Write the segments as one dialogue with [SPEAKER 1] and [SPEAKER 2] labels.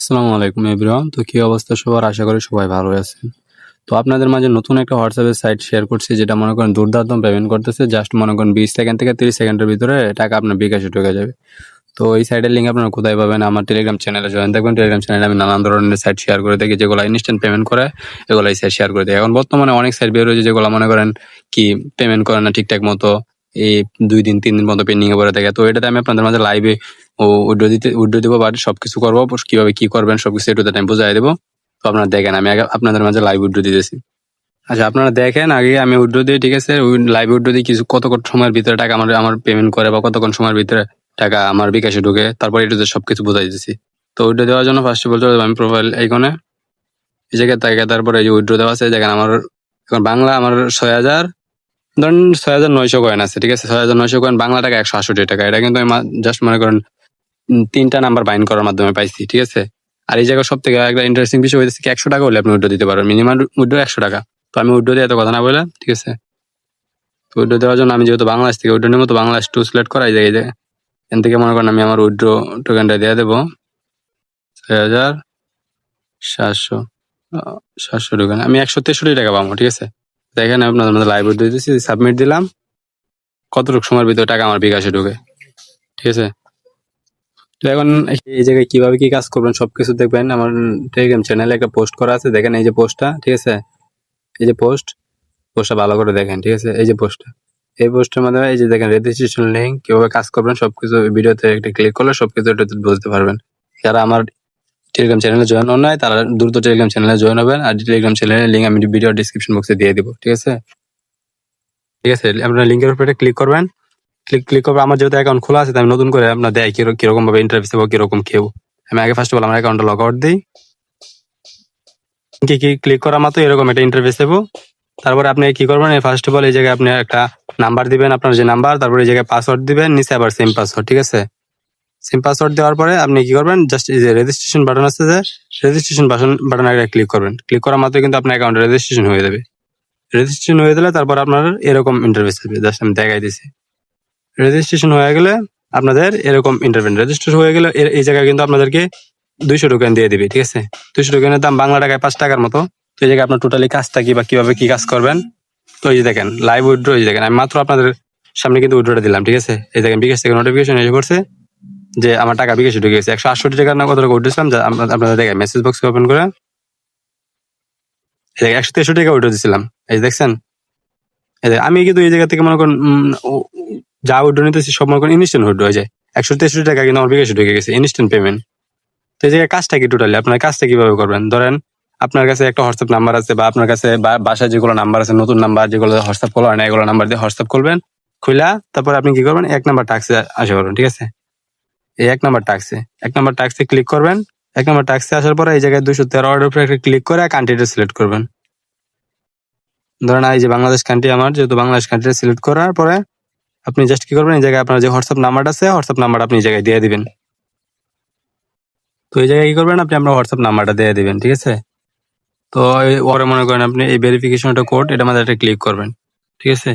[SPEAKER 1] আসসালামু আলাইকুম এভরিওয়ান। তো কি অবস্থা সবার? আশা করি সবাই ভালো আছেন। তো আপনাদের মাঝে নতুন একটা হোয়াটসঅ্যাপের সাইট শেয়ার করছি, যেটা মনে করেন দুর্দান্ত পেমেন্ট করতেছে। জাস্ট মনে করেন বিশ সেকেন্ড থেকে তিরিশ সেকেন্ডের ভিতরে টাকা আপনার বিকাশে ঢুকে যাবে। তো এই সাইটের লিঙ্ক আপনারা কোথায় পাবেন? আমার টেলিগ্রাম চ্যানেলে জয়েন থাকবেন। টেলিগ্রাম চ্যানেলে আমি নানান ধরনের সাইট শেয়ার করে থাকি, যেগুলো ইনস্ট্যান্ট পেমেন্ট করে এগুলো এই সাইট শেয়ার করে দিই এখন বর্তমানে অনেক সাইট বের হয়েছে, যেগুলো মনে করেন কি পেমেন্ট করে না ঠিকঠাক মতো, এই দুই দিন, তিন দিন মতো পেন্ডিং এ পড়ে থাকে। তো এটাতে আমি আপনাদের মাঝে লাইভে ও উইড্রো দিতে উইড্রো দিব বাট সবকিছু করব, কীভাবে কি করবেন সবকিছু একটু আমি বুঝাই দেবো। তো আপনারা দেখেন, আমি আগে আপনাদের মাঝে লাইভ উইড্রো দিতেছি। আচ্ছা আপনারা দেখেন, আগে আমি উইড্রো দিই, ঠিক আছে? লাইভ উইড্রো দিই কিছু কতক্ষণ সময়ের ভিতরে টাকা আমার আমার পেমেন্ট করে বা কতক্ষণ সময়ের ভিতরে টাকা আমার বিকাশে ঢুকে, তারপর এটুতে সবকিছু বোঝাই দিতেছি। তো উইড্রো দেওয়ার জন্য ফার্স্ট অল আমি প্রোফাইল এইখানে এই জায়গায় তাকে, তারপরে এই যে উইড্রো দেওয়া আছে, দেখেন আমার, এখন বাংলা আমার ছয় হাজার, ধরেন ছয় হাজার নয়শো কয়েন আছে, ঠিক আছে? ছয় হাজার নয়শো কয়েন বাংলা টাকা একশো আষট্টি টাকা। এটা কিন্তু আমি জাস্ট মনে করেন তিনটা নাম্বার বাইন্ড করার মাধ্যমে পাইছি, ঠিক আছে? আর এই জায়গায় সব থেকে একটা ইন্টারেস্টিং বিষয় হয়েছে কি, একশো টাকা হলে আপনি উইড্রো দিতে পারবেন। মিনিমাম উইড্রো একশো টাকা। তো আমি উইড্রো দিয়ে এত কথা না বলে, ঠিক আছে? তো উইড্রো দেওয়ার জন্য আমি যেহেতু বাংলাদেশ থেকে উইড্রো নিবো, তো বাংলাদেশ টু সিলেক্ট করাই যায় যে এখান থেকে মনে করেন আমি আমার উইড্রো টোকেনটা দিয়ে দেবো। ছয় হাজার সাতশো সাতশো টোকেন আমি একশো তেষট্টি টাকা পাবো, ঠিক আছে? দেখেন আপনাদের মধ্যে লাইভ উইড্রো দিতেছি সাবমিট দিলাম। কতটুকু সময়ের ভিতরে টাকা আমার বিকাশে ঢুকে, ঠিক আছে? তো এখন এই জায়গায় কীভাবে কি কাজ করবেন সবকিছু দেখবেন। আমার টেলিগ্রাম চ্যানেলে একটা পোস্ট করা আছে। দেখেন এই যে পোস্টটা ঠিক আছে? এই যে পোস্ট পোস্টটা ভালো করে দেখেন, ঠিক আছে? এই যে পোস্টটা এই পোস্টের মাধ্যমে এই যে দেখেন রেজিস্ট্রেশন লিঙ্ক কীভাবে কাজ করবেন সবকিছু ভিডিওতে একটা ক্লিক করলে সবকিছু এটা বুঝতে পারবেন। যারা আমার টেলিগ্রাম চ্যানেলে জয়েন হন নাই, তারা দ্রুত টেলিগ্রাম চ্যানেলে জয়েন হবেন। আর টেলিগ্রাম চ্যানেলের লিঙ্ক আমি ভিডিও ডিসক্রিপশন বক্সে দিয়ে দিব, ঠিক আছে? ঠিক আছে? আপনার লিঙ্কের উপরে ক্লিক করবেন। ক্লিক করবে। আমার যেহেতু অ্যাকাউন্ট খোলা আছে আমি নতুন করে আপনার দেয় কীরকম ভাবে ইন্টারভিউ দেবো কীরকম কেউ। আমি আগে ফার্স্ট অফ আমার অ্যাকাউন্টটা লগ আউট দিই। কি কি ক্লিক করা মাত্র এরকম একটা ইন্টারভিউ দেবো তারপরে আপনি কি করবেন? ফার্স্ট অফ অল এই জায়গায় আপনি একটা নাম্বার দিবেন, আপনার যে নাম্বার তারপরে এই জায়গায় পাসওয়ার্ড দিবেন, নিচে আবার সেম পাসওয়ার্ড ঠিক আছে? সেম পাসওয়ার্ড দেওয়ার পরে আপনি কি করবেন? জাস্ট এই যে রেজিস্ট্রেশন বাটন আছে যে রেজিস্ট্রেশন বাটন বাটন একটা ক্লিক করবেন। ক্লিক করা মাত্র কিন্তু আপনার অ্যাকাউন্টে রেজিস্ট্রেশন হয়ে যাবে। রেজিস্ট্রেশন হয়ে গেলে তারপর আপনার এরকম ইন্টারভিউ আসবে জাস্ট আমি দেখাই দিছি। রেজিস্ট্রেশন হয়ে গেলে আপনাদের এরকম ইন্টারভিউ রেজিস্ট্রেশন হয়ে গেলে এই জায়গায় কিন্তু আপনাদেরকে দুইশো টোকেন দিয়ে দিবে, ঠিক আছে? দুইশো টোকেনের দাম বাংলা টাকায় পাঁচ টাকার মতো। তো এই জায়গায় আপনার টোটালি কাজটা কি বা কীভাবে কি কাজ করবেন? তো এই যে দেখেন লাইভ উইড্রো এই যে দেখেন, আমি মাত্র আপনাদের সামনে কিন্তু উইড্রোটা দিলাম, ঠিক আছে? এই দেখেন, বিকাশ থেকে নোটিফিকেশন এসে করছে যে আমার টাকা বিকাশে ঢুকে গেছে। একশো আটষট্টি টাকার না কত টাকা উঠেছিলাম আপনাদের দেখেন মেসেজ বক্স ওপেন করে। এই দেখেন, একশো তেষট্টি টাকা উঠে দিয়েছিলাম এই দেখছেন? এই আমি কিন্তু এই জায়গা থেকে মনে করেন যা উইড্রো নিতেছি সব মনে করেন ইনস্ট্যান্ট উইড্রো হয়ে যায়। একশো তেষট্টি টাকা কিন্তু আমার বিকাশে ঢুকে গেছে ইনস্ট্যান্ট পেমেন্ট তো এই জায়গায় কাজটা কি টোটালি আপনার কাজটা কীভাবে করবেন? ধরেন, আপনার কাছে একটা হোয়াটসঅ্যাপ নাম্বার আছে বা আপনার কাছে বাসায় যেগুলো নাম্বার আছে, নতুন নাম্বার যেগুলো হোয়াটসঅ্যাপ কল হয় না এগুলো নাম্বার দিয়ে হোয়াটসঅ্যাপ করবেন খুলা তারপর আপনি কি করবেন? এক নাম্বার টাক্সে আসা করবেন ঠিক আছে? এই এক নাম্বার টাক্সে এক নাম্বার টাক্সে ক্লিক করবেন, এক নাম্বার টাক্সে আসার পরে এই জায়গায় দুশো তেরো অর্ডার উপরে একটা ক্লিক করে কান্ট্রিটা সিলেক্ট করবেন। ধরেন, এই যে বাংলাদেশ কান্ট্রি আমার, যেহেতু বাংলাদেশ কান্ট্রিটা সিলেক্ট করার পরে আপনি জাস্ট কি করবেন? এই জায়গায় আপনার যে হোয়াটসঅ্যাপ নাম্বারটা আছে হোয়াটসঅ্যাপ নাম্বার আপনি এই জায়গায় দিয়ে দিবেন। তো এই জায়গায় কি করবেন? আপনি আপনার হোয়াটসঅ্যাপ নাম্বারটা দিয়ে দিবেন, ঠিক আছে? তো পরে মনে করেন আপনি এই ভেরিফিকেশন একটা কোড এটা মধ্যে একটা ক্লিক করবেন, ঠিক আছে?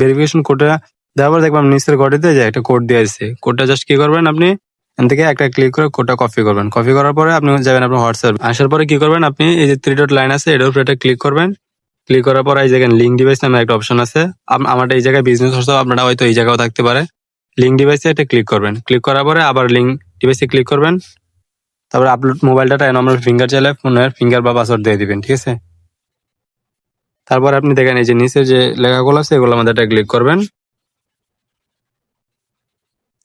[SPEAKER 1] ভেরিফিকেশন কোডটা দেওয়ার পর দেখবেন নিচের ঘটিতে যে একটা কোড দিয়ে আছে কোডটা জাস্ট কি করবেন আপনি? এখান থেকে একটা ক্লিক করে কোডটা কপি করবেন। কপি করার পরে আপনি যাবেন আপনার হোয়াটসঅ্যাপ আসার পরে কি করবেন আপনি? এই যে থ্রি ডট লাইন আছে, এটার উপরে একটা ক্লিক করবেন। ক্লিক করার পরে এই জায়গায় লিঙ্ক ডিভাইস নামে একটা অপশন আছে। আম- আমারটা এই জায়গায় বিজনেস হোয়াটসঅ্যাপ আপনারা হয়তো এই জায়গাও থাকতে পারে। লিঙ্ক ডিভাইসে এটা ক্লিক করবেন। ক্লিক করার পরে আবার লিঙ্ক ডিভাইসে ক্লিক করবেন। তারপরে upload mobile data normal finger চাইলে ফোনের ফিঙ্গার বা পাসওয়ার্ড দিয়ে দিবেন, ঠিক আছে? তারপর আপনি দেখেন এই যে নিচে যে লেখাগুলো আছে, এগুলো আমাদের একটা ক্লিক করবেন।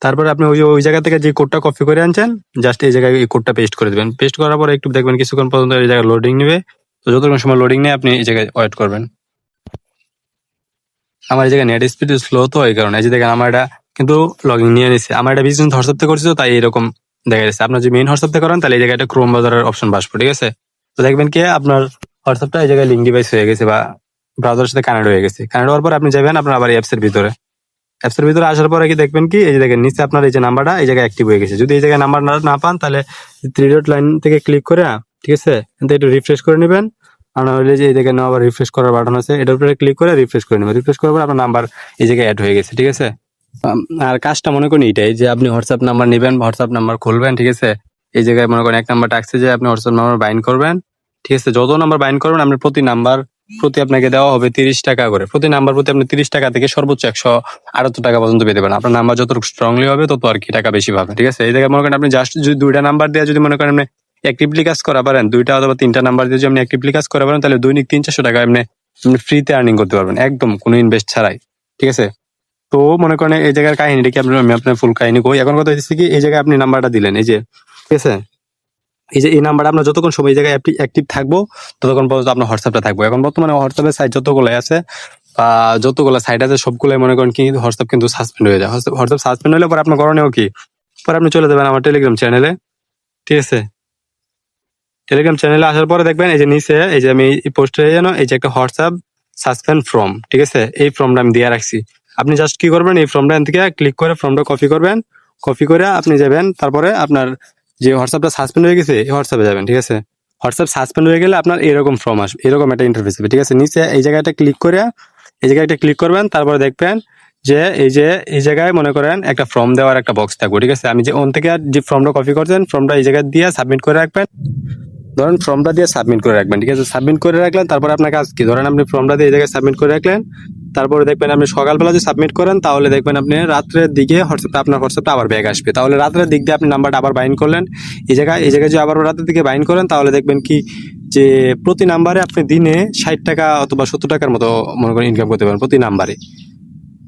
[SPEAKER 1] তারপরে আপনি ওই ওই জায়গা থেকে যে কোডটা কপি করে আনছেন জাস্ট এই জায়গায় এই কোডটা পেস্ট করে দিবেন। পেস্ট করার পরে একটু দেখবেন কিছুক্ষণ পর্যন্ত এই জায়গায় লোডিং নেবে। তো যতক্ষণ সময় লোডিং নেই, আপনি এই জায়গায় ওয়েট করবেন। আমার এই জায়গায় নেট স্পিড স্লো তো, এই কারণে। এই যে দেখেন, আমার এটা কিন্তু লগিং নিয়ে নিছে। আমার এটা বিজনেস হোয়াটসঅ্যাপ থেকে করছি তো তাই এরকম দেখা যাচ্ছে। আপনার যদি মেইন হোয়াটসঅ্যাপ থেকে করেন, তাহলে এই জায়গায় একটা ক্রোম বাজারের অপশন বাসবো, ঠিক আছে? তো দেখবেন কি, আপনার হোয়াটসঅ্যাপটা এই জায়গায় লিঙ্ক ডিভাইস হয়ে গেছে বা ব্রাউজারের সাথে কানেক্ট হয়ে গেছে। কানেক্ট হওয়ার পর আপনি যাবেন আপনার আবার অ্যাপস এর ভিতরে। অ্যাপস এর ভিতরে আসার পরে কি দেখবেন কি, এই যে দেখেন, নিচে আপনার এই যে নাম্বারটা এই জায়গায় অ্যাক্টিভ হয়ে গেছে। যদি এই জায়গায় নাম্বার না পান, তাহলে থ্রি ডট লাইন থেকে ক্লিক করে ঠিক আছে? থেকে একটু রিফ্রেশ করে নেবেন। আর না হলে যে এই জায়গায় আবার রিফ্রেশ করার বাটন আছে, এটার উপরে ক্লিক করে রিফ্রেশ করে নেবেন। রিফ্রেশ করার পর আপনার নাম্বার এই জায়গায় অ্যাড হয়ে গেছে, ঠিক আছে? আর কাজটা মনে করেন এটাই যে আপনি হোয়াটসঅ্যাপ নাম্বার নেবেন হোয়াটসঅ্যাপ নাম্বার খুলবেন, ঠিক আছে? এই জায়গায় মনে করেন এক নাম্বার টাকছে যে আপনি হোয়াটসঅ্যাপ নাম্বার বাইন্ড করবেন, ঠিক আছে? যত নাম্বার বাইন করবেন আপনি প্রতি নাম্বার প্রতি আপনাকে দেওয়া হবে তিরিশ টাকা করে। প্রতি নাম্বার প্রতি আপনি তিরিশ টাকা থেকে সর্বোচ্চ একশো আটাত্তর টাকা পর্যন্ত পেতে পারেন। আপনার নাম্বার যত স্ট্রংলি হবে, তত আর কি টাকা বেশি পাবেন, ঠিক আছে? এই জায়গায় মনে করেন আপনি জাস্ট যদি দুইটা নাম্বার দিয়ে যদি মনে করেন আপনি অ্যাক্টিভলি কাজ করা পারেন, দুইটা অথবা তিনটা নাম্বার দিয়ে যদি আপনি অ্যাক্টিভলি কাজ করা পারেন, তাহলে দৈনিক তিন চারশো টাকা আপনি আপনি ফ্রিতে আর্নিং করতে পারবেন, একদম কোনো ইনভেস্ট ছাড়াই, ঠিক আছে? তো মনে করেন এই জায়গার কাহিনীটা কি আপনি আমি আপনার ফুল কাহিনী কই। এখন কথা হচ্ছে কি, এই জায়গায় আপনি নাম্বারটা দিলেন, এই যে, ঠিক আছে? এই যে, এই নাম্বারটা আপনার যতক্ষণ সময় এই জায়গায় অ্যাক্টিভ থাকব, ততক্ষণ পর্যন্ত আপনার হোয়াটসঅ্যাপটা থাকব। এখন বর্তমানে হোয়াটসঅ্যাপের সাইট যতগুলো আছে, বা যতগুলো সাইট আছে সবগুলো মনে করেন কি হোয়াটসঅ্যাপ কিন্তু সাসপেন্ড হয়ে যায়। হোয়াটসঅ্যাপ সাসপেন্ড হলে পরে আপনার করণীয় কি? পরে আপনি চলে যাবেন আমার টেলিগ্রাম চ্যানেলে ঠিক আছে? টেলিগ্রাম চ্যানেলে আসার পরে দেখবেন এই যে নিচে, এই যে আমি পোস্টে যেন এই যে একটা হোয়াটসঅ্যাপ সাসপেন্ড ফর্ম ঠিক আছে? এই ফর্মটা আমি দিয়ে রাখছি। আপনি জাস্ট কি করবেন? এই ফর্মটা এন থেকে ক্লিক করে ফর্মটা কপি করবেন। কপি করে আপনি যাবেন, তারপরে আপনার যে হোয়াটসঅ্যাপটা সাসপেন্ড হয়ে গেছে, এই হোয়াটসঅ্যাপে যাবেন, ঠিক আছে? হোয়াটসঅ্যাপ সাসপেন্ড হয়ে গেলে আপনার এরকম ফর্ম আসবে এরকম একটা ইন্টারফেস হবে, ঠিক আছে? নিচে এই জায়গাটা ক্লিক করে, এই জায়গায় একটা ক্লিক করবেন, তারপরে দেখবেন যে এই যে, এই জায়গায় মনে করেন একটা ফর্ম দেওয়ার একটা বক্স থাকবে, ঠিক আছে? আমি যে ওন থেকে যে ফর্মটা কপি করছেন ফর্মটা এই জায়গায় দিয়ে সাবমিট করে রাখবেন। ধরেন ফর্মটা দিয়ে সাবমিট করে রাখবেন, ঠিক আছে? সাবমিট করে রাখলেন, তারপরে আপনার কাজ কি? ধরেন আপনি ফর্মটা দিয়ে এই জায়গায় সাবমিট করে রাখলেন, তারপরে দেখবেন আপনি সকালবেলা যদি সাবমিট করেন, তাহলে দেখবেন আপনি রাত্রের দিকে হোয়াটসঅ্যাপটা আপনার হোয়াটসঅ্যাপটা আবার ব্যাগ আসবে। তাহলে রাত্রের দিক দিয়ে আপনি নাম্বারটা আবার বাইন করলেন। এই জায়গায় এই জায়গায় যদি আবার রাতের দিকে বাইন করেন, তাহলে দেখবেন কি? যে প্রতি নাম্বারে আপনি দিনে ষাট টাকা অথবা সত্তর টাকার মতো মনে করেন ইনকাম করতে পারেন প্রতি নাম্বারে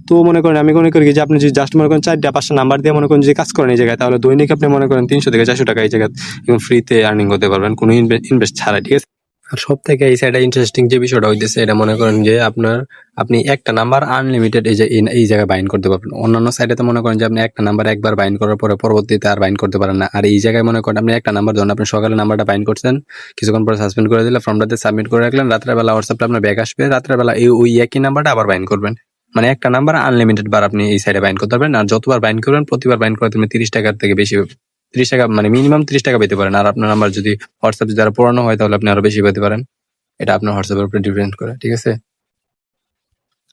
[SPEAKER 1] তো মনে করেন, আমি মনে করি যে আপনি যদি জাস্ট মনে করেন চারটা, পাঁচটা নাম্বার দিয়ে মনে করেন যে কাজ করেন এই জায়গায়, তাহলে দৈনিক আপনি মনে করেন তিনশো থেকে চারশো টাকা এই জায়গায় এবং ফ্রিতে আর্নিং করতে পারবেন, কোনো ইনভেস্ট ছাড়া, ঠিক আছে? আর সব থেকে এই সাইডে ইন্টারেস্টিং যে বিষয়টা হইতেছে, এটা মনে করেন যে আপনার, আপনি একটা নাম্বার আনলিমিটেড এই যে, এই- জায়গায় বাইন করতে পারবেন। অন্যান্য সাইডে তো মনে করেন যে আপনি একটা নাম্বার একবার বাইন করার পরে পরবর্তীতে আর বাইন করতে পারেন না। আর এই জায়গায় মনে করেন আপনি একটা নাম্বার ধরুন আপনি সকালে নাম্বারটা বাইন করছেন, কিছুক্ষণ পরে সাসপেন্ড করে দিলে ফর্মটাতে সাবমিট করে রাখলেন রাত্রের বেলা হোয়াটসঅ্যাপটা আপনার ব্যাগ আসবে, রাত্রেবেলা এই, ওই একই নাম্বারটা আবার বাইন করবেন। মানে একটা নাম্বার আনলিমিটেড বার আপনি এই সাইডে বাইন করতে পারবেন। আর যতবার বাইন করবেন, প্রতিবার বাইন করতে আপনি তিরিশ টাকার থেকে বেশি, তিরিশ টাকা মানে মিনিমাম তিরিশ টাকা পেতে পারেন। আর আপনার নাম্বার যদি হোয়াটসঅ্যাপ যদি আরও পুরানো হয়, তাহলে আপনি আরও বেশি পেতে পারেন। এটা আপনার হোয়াটসঅ্যাপের উপরে ডিপেন্ড করে, ঠিক আছে?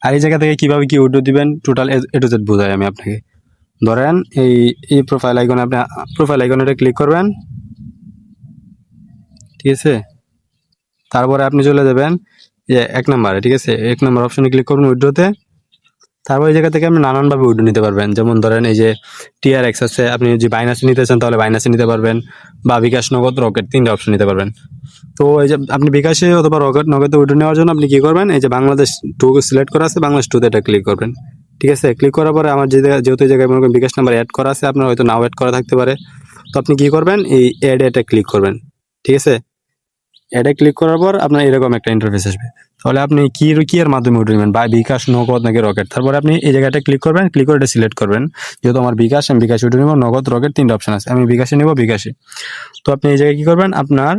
[SPEAKER 1] আর এই জায়গা থেকে কীভাবে কি উইডো দিবেন? টোটাল এ টু জেড বোঝাই আমি আপনাকে। ধরেন এই এই প্রোফাইল আইকনে আপনি প্রোফাইল আইকনে ক্লিক করবেন। ঠিক আছে? তারপরে আপনি চলে যাবেন এক নম্বরে ঠিক আছে? এক নম্বর অপশনে ক্লিক করবেন উইড্রোতে তারপর এই জায়গা থেকে আপনি নানানভাবে উইড্রো নিতে পারবেন। যেমন ধরেন এই যে টিআর এক্স আছে, আপনি যদি বাইনাসে নিতে চান তাহলে বাইনাসে নিতে পারবেন বা বিকাশ নগদ রকেট তিনটা অপশন নিতে পারবেন। তো এই যে আপনি বিকাশে অথবা রকেট নগদে উইড্রো নেওয়ার জন্য আপনি কী করবেন? এই যে বাংলাদেশ টু সিলেক্ট করা আছে বাংলাদেশ টুতে এটা ক্লিক করবেন। ঠিক আছে? ক্লিক করার পরে আমার যে যেহেতু এই জায়গায় মনে বিকাশ নাম্বার অ্যাড করা আছে, আপনার হয়তো নাও অ্যাড করা থাকতে পারে। তো আপনি কী করবেন? এই অ্যাড এটা ক্লিক করবেন। ঠিক আছে? অ্যাডে ক্লিক করার পর আপনার এরকম একটা ইন্টারফেস আসবে। তাহলে আপনি কি কি এর মাধ্যমে উঠে নেবেন? বা বিকাশ, নগদ নাকি রকেট? তারপরে আপনি এই জায়গাটা ক্লিক করবেন ক্লিক করে এটা সিলেক্ট করবেন। যেহেতু আমার বিকাশ, আমি বিকাশে উঠে নেব, নগদ, রকেট তিনটা অপশন আছে। আমি বিকাশে নেব, বিকাশে। তো আপনি এই জায়গায় কি করবেন? আপনার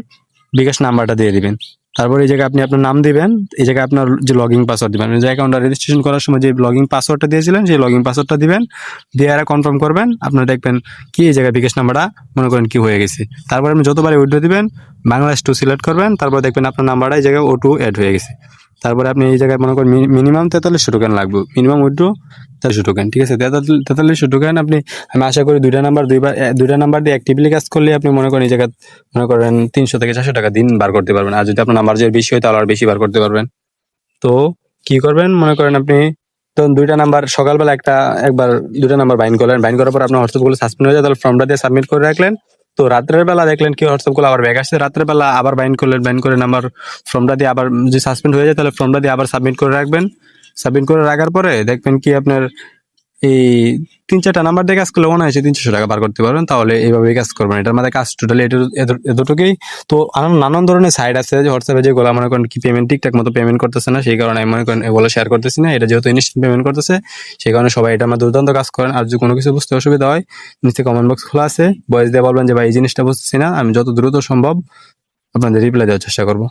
[SPEAKER 1] বিকাশ নাম্বারটা দিয়ে দিবেন। তারপর এই জায়গায় আপনি আপনার নাম দিবেন, এই জায়গায় আপনার যে লগইন পাসওয়ার্ড দিবেন। যে অ্যাকাউন্টটা রেজিস্ট্রেশন করার সময় যে লগইন পাসওয়ার্ডটা দিয়েছিলেন, সেই লগইন পাসওয়ার্ডটা দিবেন, দিয়ে আর কনফার্ম করবেন, আপনার দেখবেন কি এই জায়গায় বিকাশ নাম্বারটা মনে করেন কি হয়ে গেছে। তারপর আপনি যতবার উইড্রো দিবেন, বাংলাদেশ টু সিলেক্ট করবেন, তারপর দেখবেন আপনার নাম্বারটা এই জায়গায় ও টু অ্যাড হয়ে গেছে। তারপরে আপনি এই জায়গায় মনে করেন মিনিমাম তেতাল্লিশশো টোকেন লাগবে। মিনিমাম উইড্রো তেতাল্লিশশো টোকেন ঠিক আছে? তেতাল্লিশ- তেতাল্লিশশো টোকেন আপনি, আমি আশা করি দুইটা নাম্বার দুইবার দুইটা নাম্বার দিয়ে অ্যাক্টিভলি কাজ করলে আপনি মনে করেন এই জায়গায়, মনে করেন তিনশো থেকে চারশো টাকা দিন বার করতে পারবেন। আর যদি আপনার নাম্বার যদি বেশি হয়, তাহলে আর বেশি বার করতে পারবেন। তো কি করবেন? মনে করেন আপনি, তো দুইটা নাম্বার সকালবেলা একটা, একবার দুইটা নাম্বার বাইন করলেন। বাইন করার পর আপনার হোয়াটসঅ্যাপগুলো সাসপেন্ড হয়ে যায়, তাহলে ফর্মটা দিয়ে সাবমিট করে রাখলেন। তো রাত্রের বেলা দেখলেন কি হোয়াটসঅ্যাপগুলো আবার ব্যাগ আসছে। রাত্রের বেলা আবার বাইন করলেন বাইন করে নাম্বার ফর্মটা দিয়ে আবার যদি সাসপেন্ড হয়ে যায়, তাহলে ফর্মটা দিয়ে আবার সাবমিট করে রাখবেন। সাবমিট করে রাখার পরে দেখবেন কি আপনার এই তিন চারটা নাম্বার দিয়ে কাজ করলে মনে হয় তিনশো টাকা বার করতে পারবেন, তাহলে এইভাবে কাজ করবেন। এটার মধ্যে কাজ টোটালি এতটুকুই। তো নানান ধরনের সাইড আছে যে হোয়াটসঅ্যাপে যেগুলো মনে করেন কি পেমেন্ট ঠিকঠাক মতো পেমেন্ট করতেছে না, সেই কারণে আমি মনে করেন এগুলো শেয়ার করতেছি না। এটা যেহেতু ইনস্ট্যান্ট পেমেন্ট করতেছে, সেই কারণে সবাই এটা আমার দুর্দান্ত কাজ করেন। আর যদি কোনো কিছু বুঝতে অসুবিধা হয়, নিচে কমেন্ট বক্স খোলা আছে। বয়স দিয়ে বলবেন যে, ভাই, এই জিনিসটা বুঝতেছি না। আমি যত দ্রুত সম্ভব আপনাদের রিপ্লাই দেওয়ার চেষ্টা করব।